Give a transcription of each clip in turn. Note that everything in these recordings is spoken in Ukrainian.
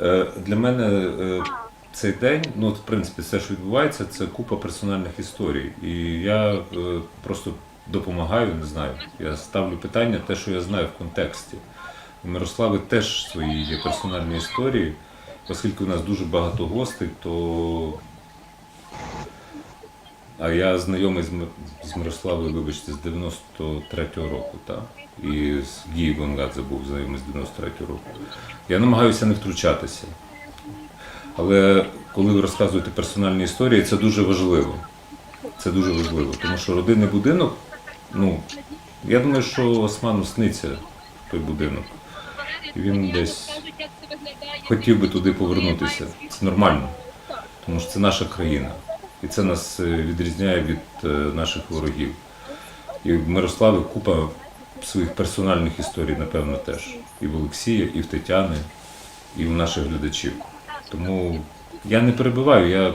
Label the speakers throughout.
Speaker 1: Е, Для мене е, цей день, ну, в принципі, все, що відбувається, це купа персональних історій. І я е, просто допомагаю, не знаю. Я ставлю питання, те, що я знаю в контексті. У Мирослави теж свої є персональні історії, оскільки у нас дуже багато гостей, то. А я знайомий з, Мирославою, вибачте, з 93-го року, так? І з Гії Гонгадзе був знайомий з 93-го року. Я намагаюся не втручатися. Але коли ви розказуєте персональні історії, це дуже важливо. Це дуже важливо. Тому що родинний будинок, ну, я думаю, що Осману сниться той будинок. І він десь хотів би туди повернутися. Це нормально, тому що це наша країна. І це нас е, відрізняє від е, наших ворогів. І в Мирослави купа своїх персональних історій, напевно, теж. І в Олексія, і в Тетяни, і в наших глядачів. Тому я не перебиваю, я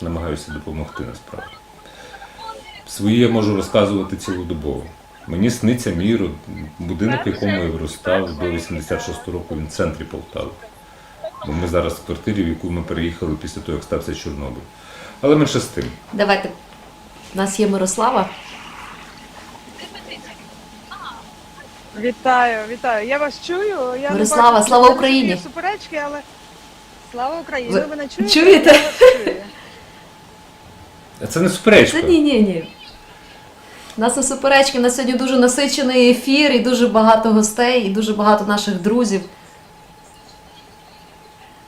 Speaker 1: намагаюся допомогти насправді. Свої я можу розказувати цілодобово. Мені сниться мій будинок, в якому я виростав до 86 року, він в центрі Полтави. Бо ми зараз в квартирі, в яку ми переїхали після того, як стався Чорнобиль. Але менше з тим.
Speaker 2: Давайте. У нас є Мирослава.
Speaker 3: Вітаю, вітаю. Я вас чую. Я не
Speaker 2: Мирослава,
Speaker 3: бачу,
Speaker 2: слава
Speaker 3: що
Speaker 2: Україні!
Speaker 3: Суперечки, але слава Україні.
Speaker 2: Ви
Speaker 3: Ви мене чуєте?
Speaker 2: чуєте?
Speaker 3: Я вас чую.
Speaker 1: А це не суперечка.
Speaker 2: Це ні, ні, ні. У нас не суперечки, у нас сьогодні дуже насичений ефір, і дуже багато гостей, і дуже багато наших друзів.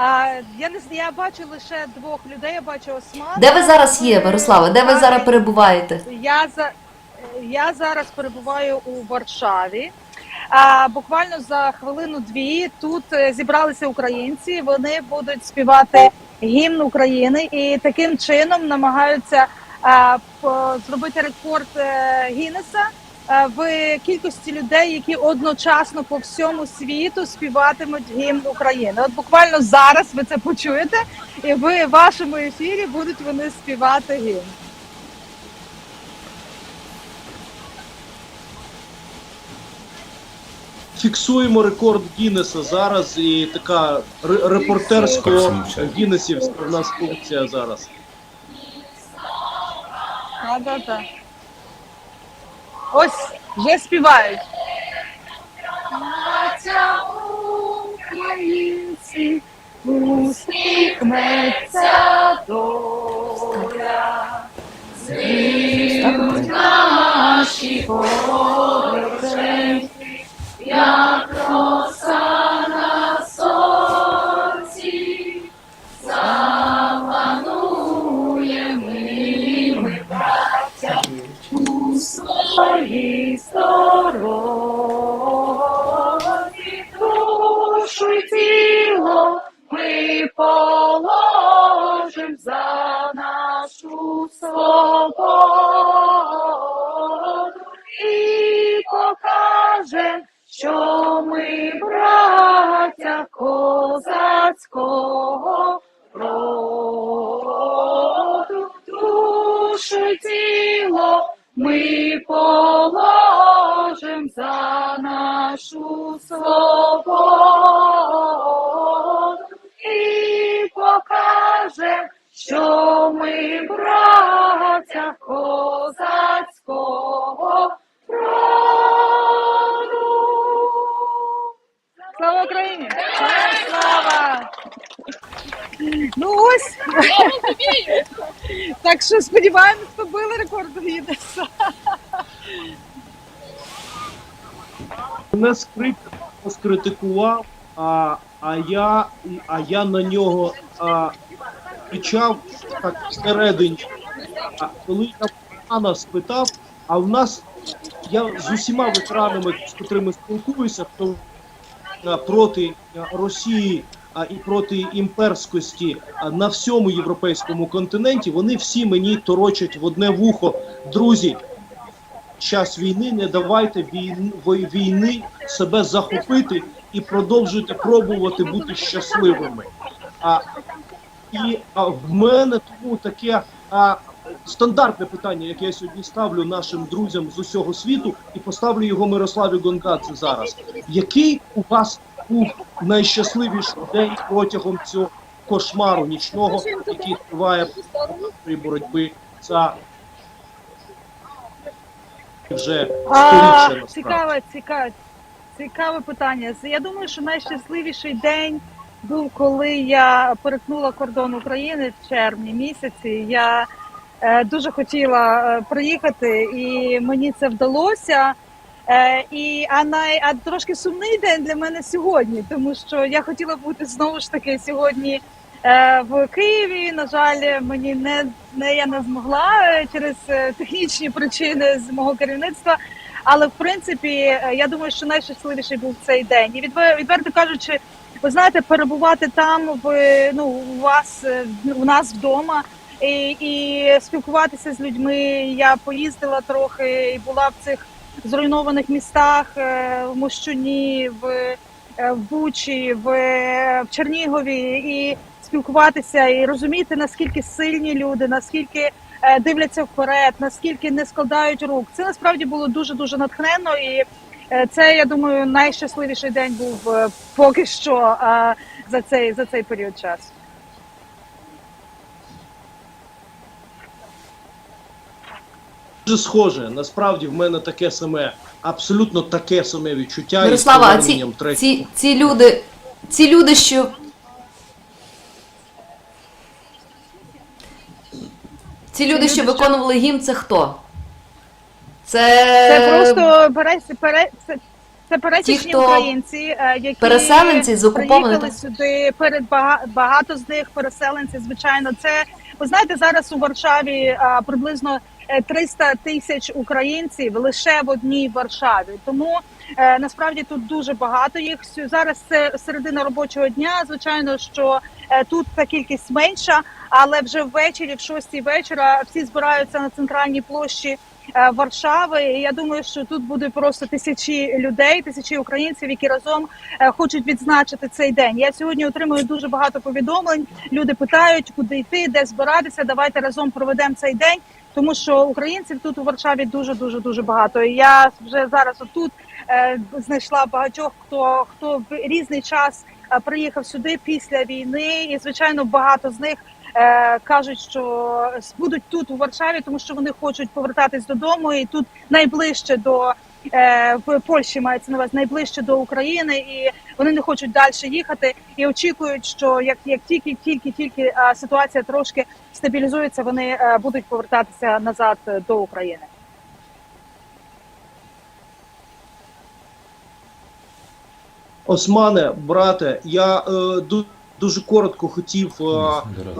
Speaker 3: А я не я бачу лише двох людей. Я бачу Османа.
Speaker 2: Де ви зараз є, Мирослава? Де ви зараз перебуваєте?
Speaker 3: Я за я зараз перебуваю у Варшаві. А, буквально за хвилину-дві тут е, зібралися українці. Вони будуть співати гімн України і таким чином намагаються а, зробити рекорд е, Гіннеса в кількості людей, які одночасно по всьому світу співатимуть гімн України. От буквально зараз ви це почуєте, і ви в вашому ефірі будуть вони співати гімн.
Speaker 4: Фіксуємо рекорд Гіннеса зараз і така ре- репортерсько Гіннесівська в нас функція зараз.
Speaker 3: А, да, да. Ось вже співають. Маця українці, усміхнеться доля. зріють наші пороженьки, як роса й тіло ми положим за нашу свободу і покажем, що ми браття козацького роду. Слава Україні! Слава! Ну ось. Так що сподіваємось, побили рекорд Гіннеса.
Speaker 4: Мене скрипка скритикував, а, а я а я на нього а, кричав так всередині. А коли я пана спитав, а в нас я з усіма ветеранами, з котрими спілкуюся, хто проти Росії і проти імперськості на всьому європейському континенті, вони всі мені торочать в одне вухо. Друзі, час війни не давайте війни, себе захопити і продовжуйте пробувати бути щасливими. А, і а, в мене тому таке а, стандартне питання, яке я сьогодні ставлю нашим друзям з усього світу, і поставлю його Мирославі Гонгадзе зараз. Який у вас був найщасливіший день протягом цього кошмару нічного, який триває при боротьби за вже сторіччя
Speaker 3: цікаве, цікаве, цікаве питання. Я думаю, що найщасливіший день був, коли я перетнула кордон України в червні місяці. Я е, дуже хотіла е, приїхати, і мені це вдалося. Е, і а най а трошки сумний день для мене сьогодні, тому що я хотіла бути знову ж таки сьогодні е, в Києві. На жаль, мені не, не я не змогла е, через е, технічні причини з мого керівництва. Але в принципі, я думаю, що найщасливіший був цей день. І відверто кажучи, ви знаєте, перебувати там в ну у вас у нас вдома. І, і спілкуватися з людьми. Я поїздила трохи і була в цих зруйнованих містах е, в Мощуні, в, е, Бучі, в, е, в Чернігові, і спілкуватися і розуміти, наскільки сильні люди, наскільки дивляться вперед, наскільки не складають рук. Це насправді було дуже дуже натхненно, і це я думаю найщасливіший день був поки що за цей за цей період часу.
Speaker 4: Дуже схоже. Насправді в мене таке саме, абсолютно таке саме відчуття. із
Speaker 2: Мирослава, а ці, ці, ці люди, ці люди, що. Ці люди, що виконували гімн, це хто? Це,
Speaker 3: Це просто перес, пере, це, це пересічні
Speaker 2: Ті, хто
Speaker 3: українці, е, які
Speaker 2: переселенці з окупованих,
Speaker 3: приїхали сюди. Перед бага- багато з них переселенці. Звичайно, це ви знаєте, зараз у Варшаві е, приблизно 300 тисяч українців лише в одній Варшаві. Тому е, насправді тут дуже багато їх. Зараз це середина робочого дня. Звичайно, що е, тут та кількість менша, але вже ввечері, в шостій вечора, всі збираються на центральній площі Варшави. І я думаю, що тут буде просто тисячі людей, тисячі українців, які разом е, хочуть відзначити цей день. Я сьогодні отримую дуже багато повідомлень. Люди питають, куди йти, де збиратися. Давайте разом проведемо цей день. Тому що українців тут у Варшаві дуже дуже дуже багато. І я вже зараз отут е, знайшла багатьох, хто хто в різний час е, приїхав сюди після війни, і звичайно багато з них е, кажуть, що будуть тут у Варшаві, тому що вони хочуть повертатись додому, і тут найближче до е, в Польщі мається на увазі найближче до України, і вони не хочуть далі їхати і очікують, що як, як тільки тільки тільки е, ситуація трошки стабілізується, вони е, будуть повертатися назад е, до України.
Speaker 4: Османе, брате, я е, ду- дуже коротко хотів е,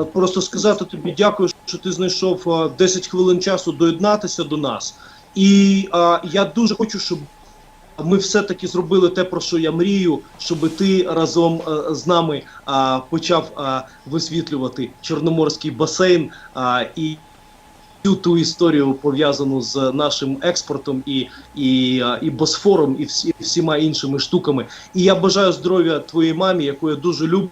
Speaker 4: е, просто сказати тобі дякую, що ти знайшов е, 10 хвилин часу доєднатися до нас. І е, я дуже хочу, щоб ми все-таки зробили те, про що я мрію, щоб ти разом е, з нами е, почав е, висвітлювати Чорноморський басейн е, і всю ту історію пов'язану з нашим експортом і, і, е, і Босфором, і всі, всіма іншими штуками. І я бажаю здоров'я твоїй мамі, яку я дуже люблю,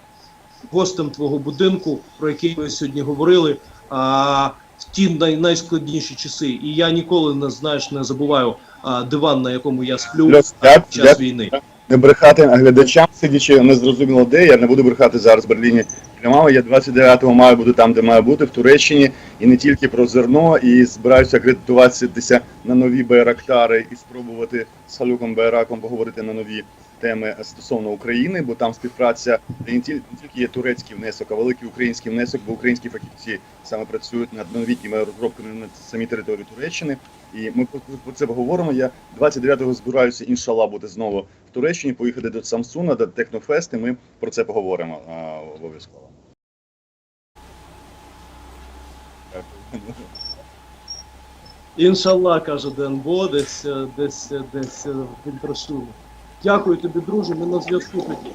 Speaker 4: гостем твого будинку, про який ми сьогодні говорили. А, в ті най, найскладніші часи. І я ніколи не знаєш, не забуваю а, диван, на якому я сплю
Speaker 5: Плюс
Speaker 4: а,
Speaker 5: я,
Speaker 4: під час
Speaker 5: я
Speaker 4: війни.
Speaker 5: не брехати глядачам, сидячи незрозуміло де. Я не буду брехати зараз в Берліні. Прямо я 29-го маю бути там, де маю бути, в Туреччині, і не тільки про зерно, і збираюся акредитуватися на нові байрактари і спробувати з Халюком Байраком поговорити на нові теми стосовно України, бо там співпраця не тільки, не тільки є турецький внесок, а великий український внесок, бо українські фахівці саме працюють над новітніми розробками на самій території Туреччини. І ми про, це поговоримо. Я 29-го збираюся, іншалла, бути знову в Туреччині, поїхати до Самсуна, до Технофест, і ми про це поговоримо обов'язково.
Speaker 4: Іншалла, каже Денбо, десь е, десь десь е, в інтершумі. Дякую тобі, друже. Ми на зв'язку тоді.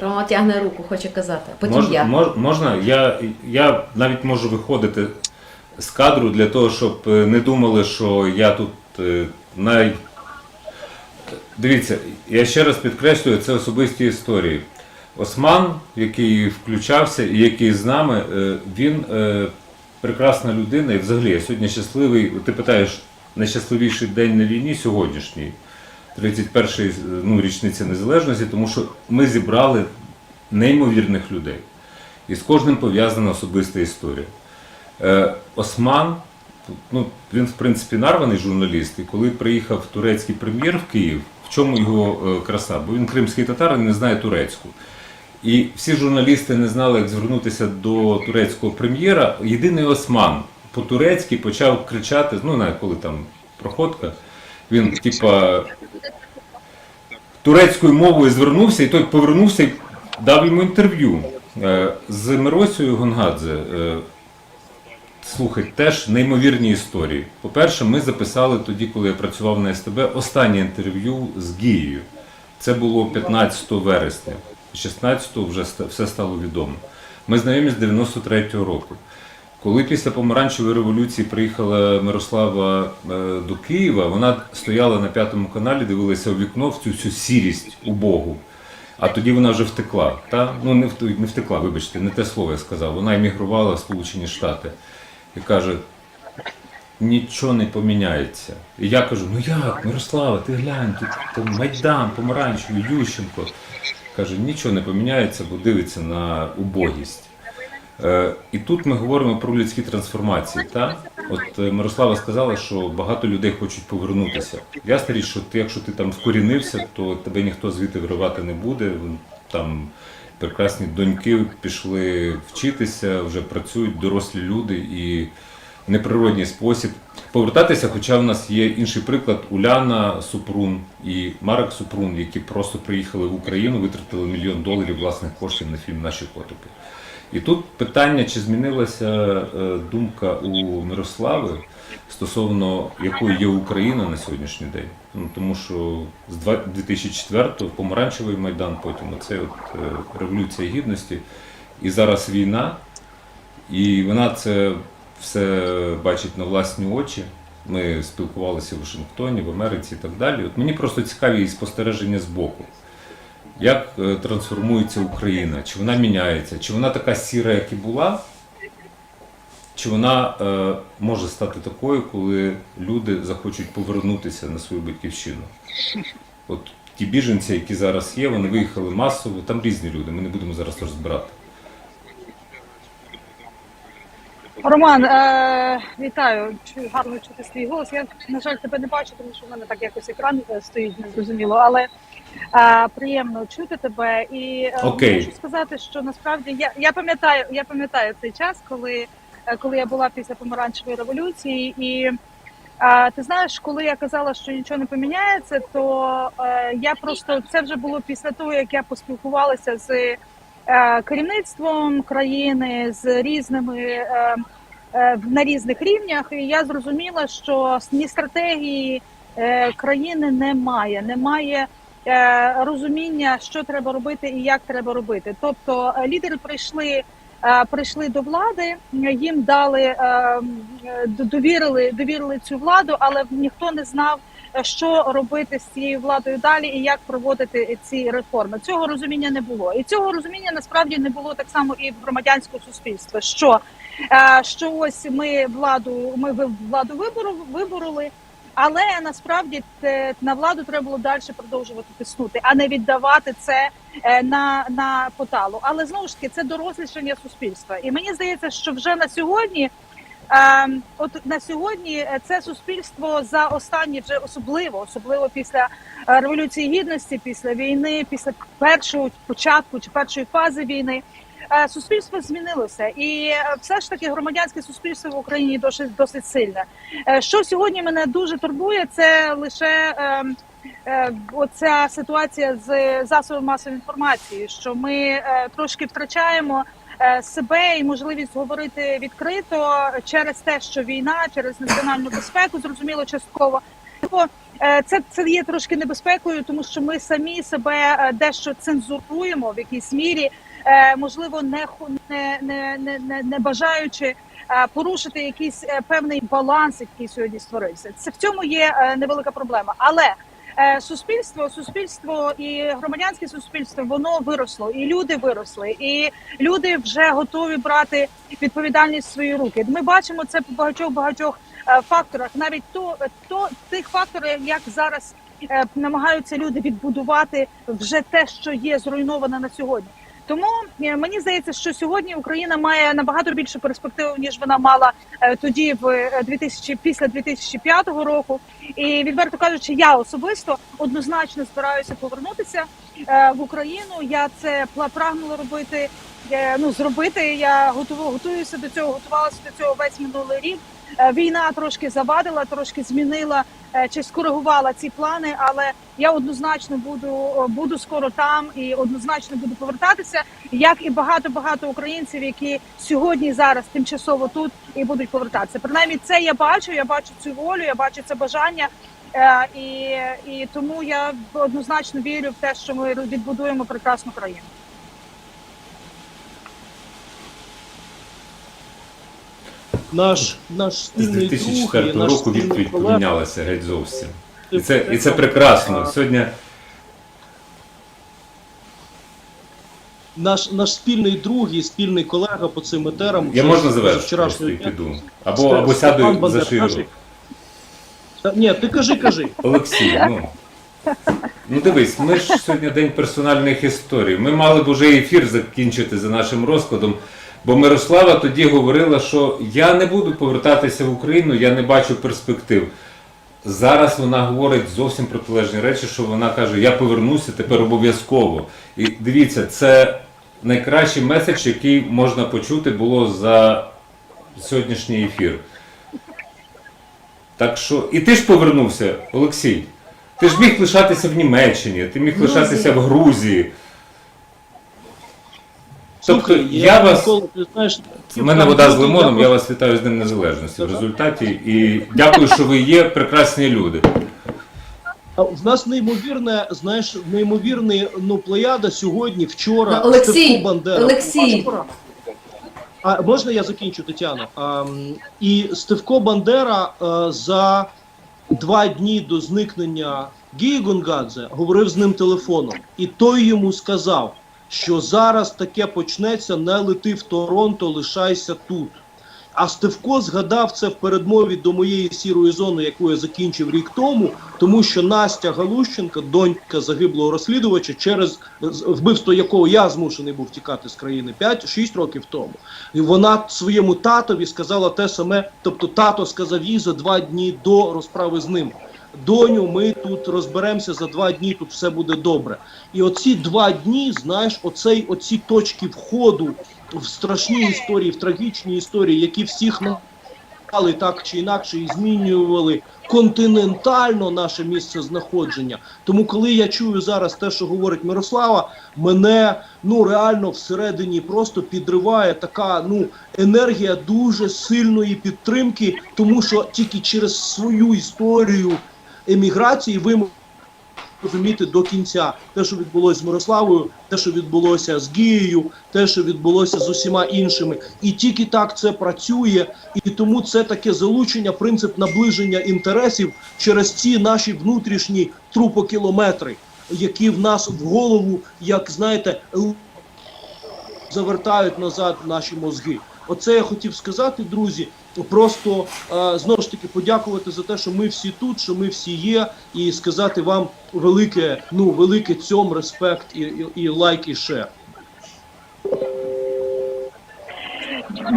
Speaker 2: Рома тягне руку, хоче казати. Потім
Speaker 1: Мож,
Speaker 2: я.
Speaker 1: мож- можна? Я, я навіть можу виходити з кадру для того, щоб е, не думали, що я тут е, най. Дивіться, я ще раз підкреслюю, це особисті історії. Осман, який включався і який з нами, е, він е, прекрасна людина, і взагалі я сьогодні щасливий. Ти питаєш, найщасливіший день на війні сьогоднішній, 31-й ну, річниця незалежності, тому що ми зібрали неймовірних людей. І з кожним пов'язана особиста історія. Е, Осман, ну, він, в принципі, нарваний журналіст, і коли приїхав турецький прем'єр в Київ, в чому його е, краса? Бо він кримський татарин і не знає турецьку. І всі журналісти не знали, як звернутися до турецького прем'єра. Єдиний Осман по-турецьки почав кричати, ну, навіть коли там проходка, він, типа, турецькою мовою звернувся, і той повернувся і дав йому інтерв'ю. Е, З Миросією Гонгадзе. е, Слухай, теж неймовірні історії. По-перше, ми записали тоді, коли я працював на СТБ, останнє інтерв'ю з Гією. Це було 15 вересня. 16-го вже все стало відомо. Ми знайомі з 93-го року. Коли після помаранчевої революції приїхала Мирослава е, до Києва, вона стояла на п'ятому каналі, дивилася у вікно в цю всю сірість убогу. А тоді вона вже втекла. Та? Ну, не, не втекла, вибачте, не те слово я сказав. Вона емігрувала в Сполучені Штати і каже: нічого не поміняється. І я кажу: ну як, Мирослава, ти глянь, тут Майдан, Помаранчевий, Ющенко. Каже, нічого не поміняється, бо дивиться на убогість. Е, і тут ми говоримо про людські трансформації. Та? От е, Мирослава сказала, що багато людей хочуть повернутися. Ясна річ, що ти, якщо ти там вкорінився, то тебе ніхто звідти виривати не буде. Там прекрасні доньки пішли вчитися, вже працюють дорослі люди і неприродній спосіб повертатися. Хоча в нас є інший приклад Уляна Супрун і Марек Супрун, які просто приїхали в Україну, витратили мільйон доларів власних коштів на фільм Наші потопи. І тут питання, чи змінилася е, думка у Мирослави стосовно якою є Україна на сьогоднішній день. Ну, тому що з 2004-го помаранчевий майдан, потім оце от, е, революція гідності, і зараз війна, і вона це все бачить на власні очі. Ми спілкувалися в Вашингтоні, в Америці і так далі. От мені просто цікаві спостереження з боку. Як е, трансформується Україна? Чи вона міняється? Чи вона така сіра, як і була? Чи вона е, може стати такою, коли люди захочуть повернутися на свою батьківщину? От ті біженці, які зараз є, вони виїхали масово, там різні люди, ми не будемо зараз розбирати.
Speaker 3: Роман, е, вітаю. Чую, гарно чути свій голос. Я, на жаль, тебе не бачу, тому що в мене так якось екран е, стоїть незрозуміло, але е, приємно чути тебе. І е,
Speaker 1: Окей.
Speaker 3: можу сказати, що насправді я, я пам'ятаю, я пам'ятаю цей час, коли, е, коли я була після помаранчевої революції, і е, ти знаєш, коли я казала, що нічого не поміняється, то е, я просто це вже було після того, як я поспілкувалася з керівництвом країни, з різними. Е, е, на різних рівнях, і я зрозуміла, що ні стратегії е, країни немає, немає е, розуміння, що треба робити і як треба робити. Тобто е, лідери прийшли. е, Прийшли до влади, їм дали е, е, довірили, довірили цю владу, але ніхто не знав, е, що робити з цією владою далі і як проводити ці реформи. Цього розуміння не було, і цього розуміння насправді не було так само і в громадянського суспільства. Що Е, що ось ми владу, ми владу вибору вибороли, але насправді на владу треба було далі продовжувати тиснути, а не віддавати це е, на, на поталу. Але знову ж таки це дорослішання суспільства. І мені здається, що вже на сьогодні. Е, от на сьогодні е, це суспільство за останні вже особливо, особливо після е, революції гідності, після війни, після першого початку чи першої фази війни, е, суспільство змінилося, і все ж таки громадянське суспільство в Україні досить досить сильне. Що сьогодні мене дуже турбує, це лише е, е, оця ситуація з засобами масової інформації, що ми е, трошки втрачаємо. Е, Себе і можливість говорити відкрито через те, що війна, через національну безпеку, зрозуміло, частково. Е, це, це є трошки небезпекою, тому що ми самі себе е, дещо цензуруємо в якійсь мірі, можливо, не не, не, не, не, бажаючи порушити якийсь певний баланс, який сьогодні створився. Це в цьому є невелика проблема. Але суспільство, суспільство і громадянське суспільство воно виросло, і люди виросли, і люди вже готові брати відповідальність в свої руки. Ми бачимо це по багатьох багатьох е, факторах, навіть то, то тих факторів, як зараз е, намагаються люди відбудувати вже те, що є зруйноване на сьогодні. Тому е, мені здається, що сьогодні Україна має набагато більше перспектив, ніж вона мала е, тоді в е, 2000, після 2005 року. І відверто кажучи, я особисто однозначно збираюся повернутися е, в Україну. Я це прагнула робити. е, Ну зробити. Я готово готуюся до цього, готувалася до цього весь минулий рік. Е, Війна трошки завадила, трошки змінила е, чи скоригувала ці плани, але я однозначно буду буду скоро там і однозначно буду повертатися, як і багато багато українців, які сьогодні зараз тимчасово тут і будуть повертатися. Принаймні, це я бачу. Я бачу цю волю, я бачу це бажання. Е, І, і тому я однозначно вірю в те, що ми відбудуємо прекрасну країну.
Speaker 4: Наш наш
Speaker 1: З
Speaker 4: спільний друг,
Speaker 1: 2004
Speaker 4: і наш
Speaker 1: року
Speaker 4: спільний
Speaker 1: відповідь
Speaker 4: колега.
Speaker 1: помінялася геть зовсім. І це, і це прекрасно. Сьогодні
Speaker 4: Наш наш спільний друг і спільний колега по цим етерам.
Speaker 1: я можна
Speaker 4: з
Speaker 1: завершити просто і
Speaker 4: дня.
Speaker 1: піду. Або, або
Speaker 4: Степан
Speaker 1: сяду за
Speaker 4: Бандера,
Speaker 1: шию.
Speaker 4: кажи. Та, ні, ти кажи, кажи.
Speaker 1: Олексій, ну. Ну дивись, ми ж сьогодні день персональних історій. Ми мали б уже ефір закінчити за нашим розкладом. Бо Мирослава тоді говорила, що я не буду повертатися в Україну, я не бачу перспектив. Зараз вона говорить зовсім протилежні речі, що вона каже, я повернуся тепер обов'язково. І дивіться, це найкращий меседж, який можна почути було за сьогоднішній ефір. Так що, і ти ж повернувся, Олексій. Ти ж міг лишатися в Німеччині, ти міг лишатися в Грузії. Тобто
Speaker 4: Слухай,
Speaker 1: я вас-
Speaker 4: ніколи, ти знаєш,
Speaker 1: У мене вода з лимоном, я вас вітаю з Днем Незалежності в результаті. І дякую, що ви є прекрасні люди.
Speaker 4: А В нас неймовірне, знаєш, неймовірний ну плеяда сьогодні, вчора.
Speaker 2: Олексій,
Speaker 4: Бандера.
Speaker 2: Олексій.
Speaker 4: А можна я закінчу, Тетяно? А, м, і Стевко Бандера е, за два дні до зникнення Гії Гонгадзе говорив з ним телефоном, і той йому сказав, що зараз таке почнеться, не лети в Торонто, лишайся тут. А Стевко згадав це в передмові до моєї сірої зони, яку я закінчив рік тому, тому що Настя Галущенка, донька загиблого розслідувача, через вбивство якого я змушений був тікати з країни 5-6 років тому. І вона своєму татові сказала те саме, тобто тато сказав їй за два дні до розправи з ним. Доню, ми тут розберемося за два дні, тут все буде добре. І оці два дні, знаєш, оцей, оці точки входу в страшні історії, в трагічні історії, які всіх але так чи інакше і змінювали континентально наше місце знаходження. Тому, коли я чую зараз те, що говорить Мирослава, мене ну реально всередині просто підриває така ну енергія дуже сильної підтримки, тому що тільки через свою історію еміграції ви розуміти до кінця те, що відбулося з Мирославою, те, що відбулося з Гією, те, що відбулося з усіма іншими, і тільки так це працює, і тому це таке залучення, принцип наближення інтересів через ці наші внутрішні трупокілометри, які в нас в голову, як знаєте, завертають назад наші мозги. Оце я хотів сказати, друзі. Просто е, знову ж таки подякувати за те, що ми всі тут, що ми всі є, і сказати вам велике, ну велике цьом, респект і, і, і лайк, і шер.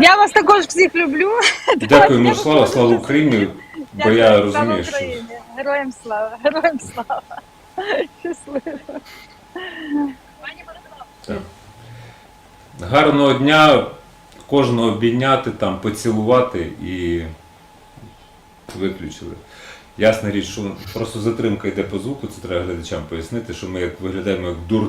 Speaker 3: Я вас також всіх люблю.
Speaker 1: Дякую, Мирослава, слава Україні. Бо я
Speaker 3: Слава
Speaker 1: розумію, що
Speaker 3: Україні. Героям слава, героям слава. Щасливо.
Speaker 1: Так. гарного дня, кожного обійняти, там, поцілувати і виключили. Ясна річ, що просто затримка йде по звуку, це треба глядачам пояснити, що ми як виглядаємо як дурні.